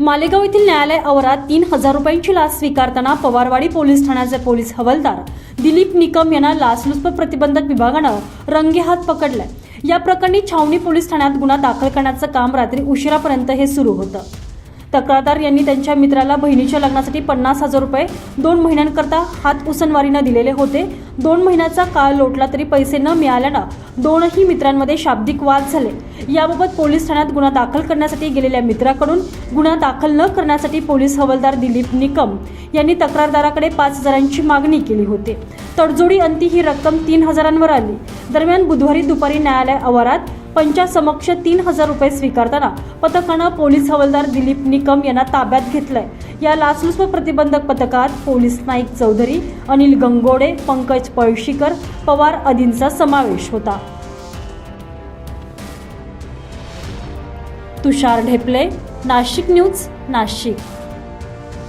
मालेगाव येथील न्यायालय आवारात तीन हजार रुपयांची लाच स्वीकारताना पवारवाडी पोलीस ठाण्याचे पोलीस हवालदार दिलीप निकम यांना लाचलुचपत प्रतिबंधक विभागानं रंगेहात पकडलंय. या प्रकरणी छावणी पोलीस ठाण्यात गुन्हा दाखल करण्याचं काम रात्री उशिरापर्यंत हे सुरू होतं. तक्रारदार यांनी त्यांच्या मित्राला बहिणीच्या लग्नासाठी पन्नास हजार रुपये दोन महिन्यांकरता हात उसनवारीनं दिलेले होते. दोन महिन्याचा काळ लोटला तरी पैसे न मिळाल्यानं दोनही मित्रांमध्ये शाब्दिक वाद झाले. याबाबत पोलीस ठाण्यात गुन्हा दाखल करण्यासाठी गेलेल्या मित्राकडून गुन्हा दाखल न करण्यासाठी पोलीस हवालदार दिलीप निकम यांनी तक्रारदाराकडे पाच हजारांची मागणी केली होती. तडजोडी अंती ही रक्कम तीन हजारांवर आली. दरम्यान बुधवारी दुपारी न्यायालय आवारात पंचासमक्ष तीन हजार रुपये स्वीकारताना पथकानं पोलीस हवालदार दिलीप निकम यांना ताब्यात घेतलंय. या लाचलुचप प्रतिबंधक पथकात पोलीस नाईक चौधरी अनिल गंगोडे पंकज पळशीकर पवार आदींचा समावेश होता. तुषार ढेपले नाशिक न्यूज नाशिक.